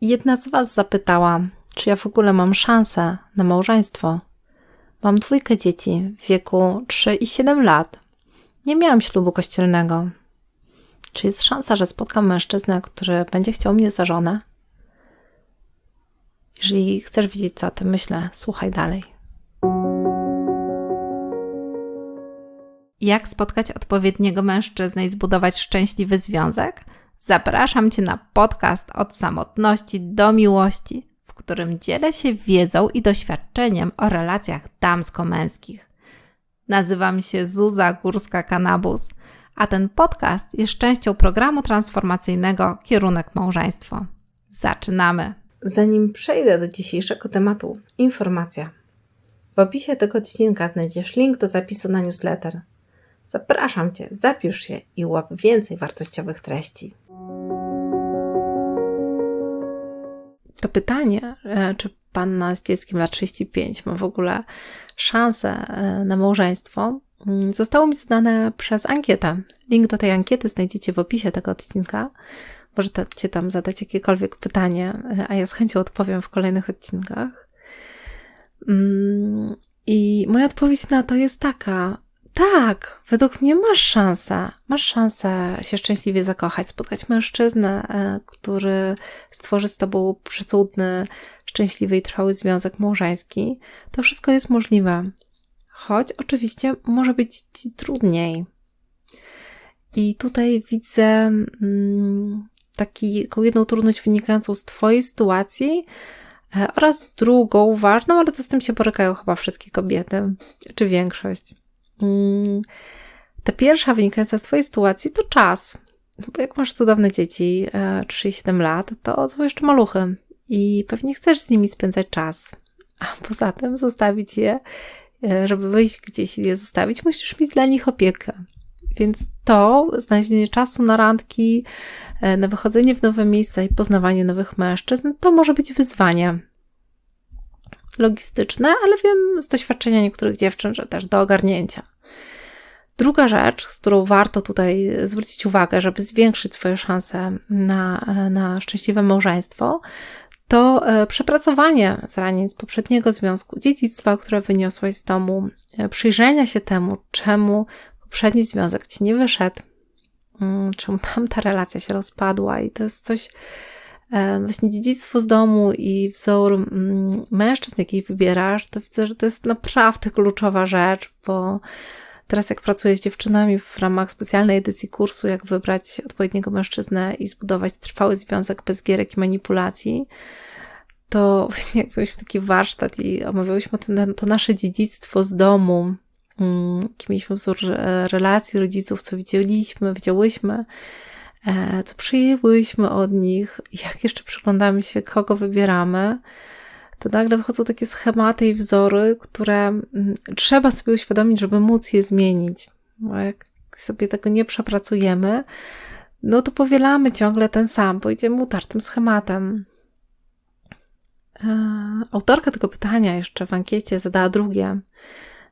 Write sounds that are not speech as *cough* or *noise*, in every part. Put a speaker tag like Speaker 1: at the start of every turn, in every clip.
Speaker 1: Jedna z Was zapytała, czy ja w ogóle mam szansę na małżeństwo. Mam dwójkę dzieci w wieku 3 i 7 lat. Nie miałam ślubu kościelnego. Czy jest szansa, że spotkam mężczyznę, który będzie chciał mnie za żonę? Jeżeli chcesz wiedzieć, co o tym myślę, słuchaj dalej. Jak spotkać odpowiedniego mężczyznę i zbudować szczęśliwy związek? Zapraszam Cię na podcast od samotności do miłości, w którym dzielę się wiedzą i doświadczeniem o relacjach damsko-męskich. Nazywam się Zuza Górska-Kanabus, a ten podcast jest częścią programu transformacyjnego Kierunek Małżeństwo. Zaczynamy! Zanim przejdę do dzisiejszego tematu, informacja. W opisie tego odcinka znajdziesz link do zapisu na newsletter. Zapraszam Cię, zapisz się i łap więcej wartościowych treści. To pytanie, e, czy panna z dzieckiem lat 35 ma w ogóle szansę e, na małżeństwo, mm, zostało mi zadane przez ankietę. Link do tej ankiety znajdziecie w opisie tego odcinka. Możecie tam zadać jakiekolwiek pytanie, e, a ja z chęcią odpowiem w kolejnych odcinkach. Mm, I moja odpowiedź na to jest taka: tak, według mnie masz szansę. Masz szansę się szczęśliwie zakochać, spotkać mężczyznę, e, który stworzy z tobą przecudny, szczęśliwy i trwały związek małżeński. To wszystko jest możliwe. Choć oczywiście może być ci trudniej. I tutaj widzę mm, taką jedną trudność wynikającą z Twojej sytuacji e, oraz drugą ważną, ale to z tym się borykają chyba wszystkie kobiety, czy większość. Mm, ta pierwsza wynikająca z Twojej sytuacji to czas. Bo jak masz cudowne dzieci, 3-7 e, lat, to są jeszcze maluchy i pewnie chcesz z nimi spędzać czas. A poza tym zostawić je, e, żeby wyjść gdzieś i je zostawić, musisz mieć dla nich opiekę. Więc to, znalezienie czasu na randki, e, na wychodzenie w nowe miejsca i poznawanie nowych mężczyzn, to może być wyzwanie logistyczne, ale wiem z doświadczenia niektórych dziewczyn, że też do ogarnięcia. Druga rzecz, z którą warto tutaj zwrócić uwagę, żeby zwiększyć swoje szanse na, na szczęśliwe małżeństwo, to e, przepracowanie zranień z poprzedniego związku, dziedzictwa, które wyniosłeś z domu, e, przyjrzenia się temu, czemu poprzedni związek ci nie wyszedł, mm, czemu tamta relacja się rozpadła, i to jest coś, właśnie dziedzictwo z domu i wzór mm, mężczyzn, jakich wybierasz, to widzę, że to jest naprawdę kluczowa rzecz, bo teraz jak pracuję z dziewczynami w ramach specjalnej edycji kursu, jak wybrać odpowiedniego mężczyznę i zbudować trwały związek bez gierek i manipulacji, to właśnie jak byliśmy taki warsztat i omawiałyśmy to, to nasze dziedzictwo z domu, mm, jaki mieliśmy wzór e, relacji rodziców, co widzieliśmy, widziałyśmy, E, co przyjęłyśmy od nich, jak jeszcze przyglądamy się, kogo wybieramy, to nagle wychodzą takie schematy i wzory, które mm, trzeba sobie uświadomić, żeby móc je zmienić. Bo jak sobie tego nie przepracujemy, no to powielamy ciągle ten sam, bo idziemy utartym schematem. E, autorka tego pytania jeszcze w ankiecie zadała drugie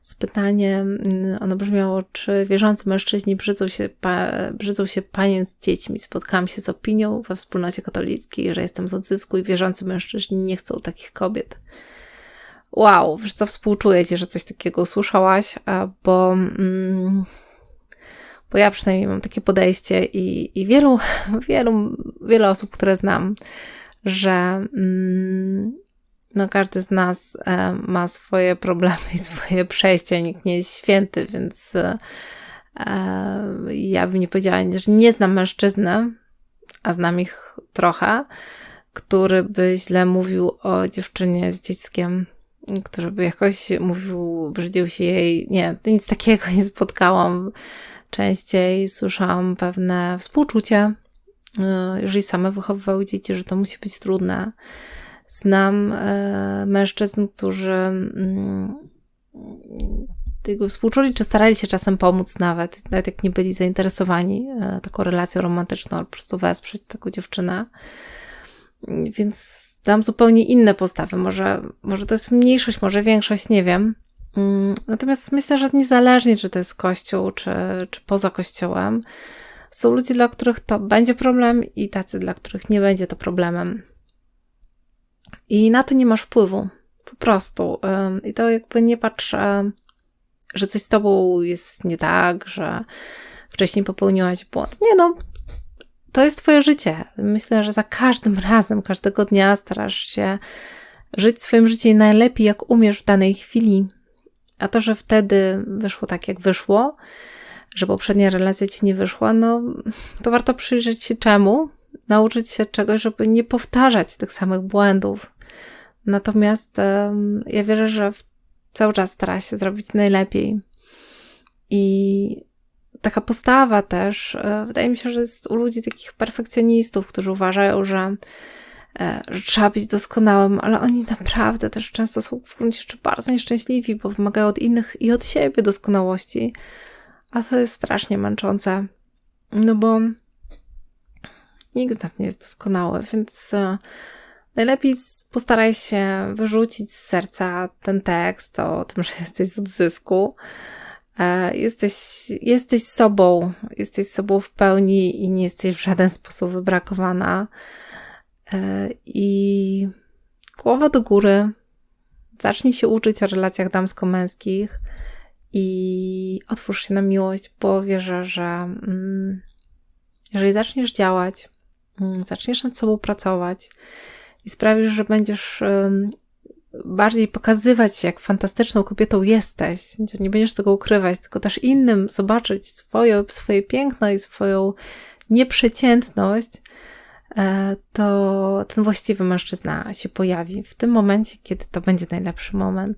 Speaker 1: z pytaniem, mm, ono brzmiało, czy wierzący mężczyźni brzydzą się, pa, brzydzą się panien z dziećmi. Spotkałam się z opinią we wspólnocie katolickiej, że jestem z odzysku i wierzący mężczyźni nie chcą takich kobiet. Wow, wiesz co, współczuję Ci, że coś takiego usłyszałaś, bo, mm, bo ja przynajmniej mam takie podejście i, i wielu, *laughs* wielu, wiele osób, które znam, że mm, no każdy z nas e, ma swoje problemy i swoje przejścia, nikt nie jest święty, więc e, ja bym nie powiedziała, że nie znam mężczyzny, a znam ich trochę, który by źle mówił o dziewczynie z dzieckiem, który by jakoś mówił, brzydził się jej. Nie, nic takiego nie spotkałam. Częściej słyszałam pewne współczucie, e, jeżeli same wychowywały dzieci, że to musi być trudne Znam e, mężczyzn, którzy mm, tego współczuli, czy starali się czasem pomóc nawet, nawet jak nie byli zainteresowani e, taką relacją romantyczną, albo po prostu wesprzeć taką dziewczynę. Więc dam zupełnie inne postawy. Może, może to jest mniejszość, może większość, nie wiem. Mm, natomiast myślę, że niezależnie, czy to jest kościół, czy, czy poza kościołem, są ludzie, dla których to będzie problem i tacy, dla których nie będzie to problemem. I na to nie masz wpływu. Po prostu. I to jakby nie patrz, że coś z tobą jest nie tak, że wcześniej popełniłaś błąd. Nie no, to jest twoje życie. Myślę, że za każdym razem, każdego dnia starasz się żyć swoim życiem najlepiej, jak umiesz w danej chwili. A to, że wtedy wyszło tak, jak wyszło, że poprzednia relacja ci nie wyszła, no to warto przyjrzeć się czemu, nauczyć się czegoś, żeby nie powtarzać tych samych błędów. Natomiast ja wierzę, że cały czas stara się zrobić najlepiej. I taka postawa też, e, wydaje mi się, że jest u ludzi takich perfekcjonistów, którzy uważają, że, e, że trzeba być doskonałym, ale oni naprawdę też często są w gruncie rzeczy bardzo nieszczęśliwi, bo wymagają od innych i od siebie doskonałości, a to jest strasznie męczące, no bo nikt z nas nie jest doskonały, więc e, najlepiej postaraj się wyrzucić z serca ten tekst o tym, że jesteś z odzysku, E, jesteś, jesteś sobą, jesteś sobą w pełni i nie jesteś w żaden sposób wybrakowana. E, I głowa do góry. Zacznij się uczyć o relacjach damsko-męskich i otwórz się na miłość, bo wierzę, że mm, jeżeli zaczniesz działać, zaczniesz nad sobą pracować i sprawisz, że będziesz bardziej pokazywać, jak fantastyczną kobietą jesteś. Nie będziesz tego ukrywać, tylko też innym zobaczyć swoje, swoje piękno i swoją nieprzeciętność, e, to ten właściwy mężczyzna się pojawi w tym momencie, kiedy to będzie najlepszy moment.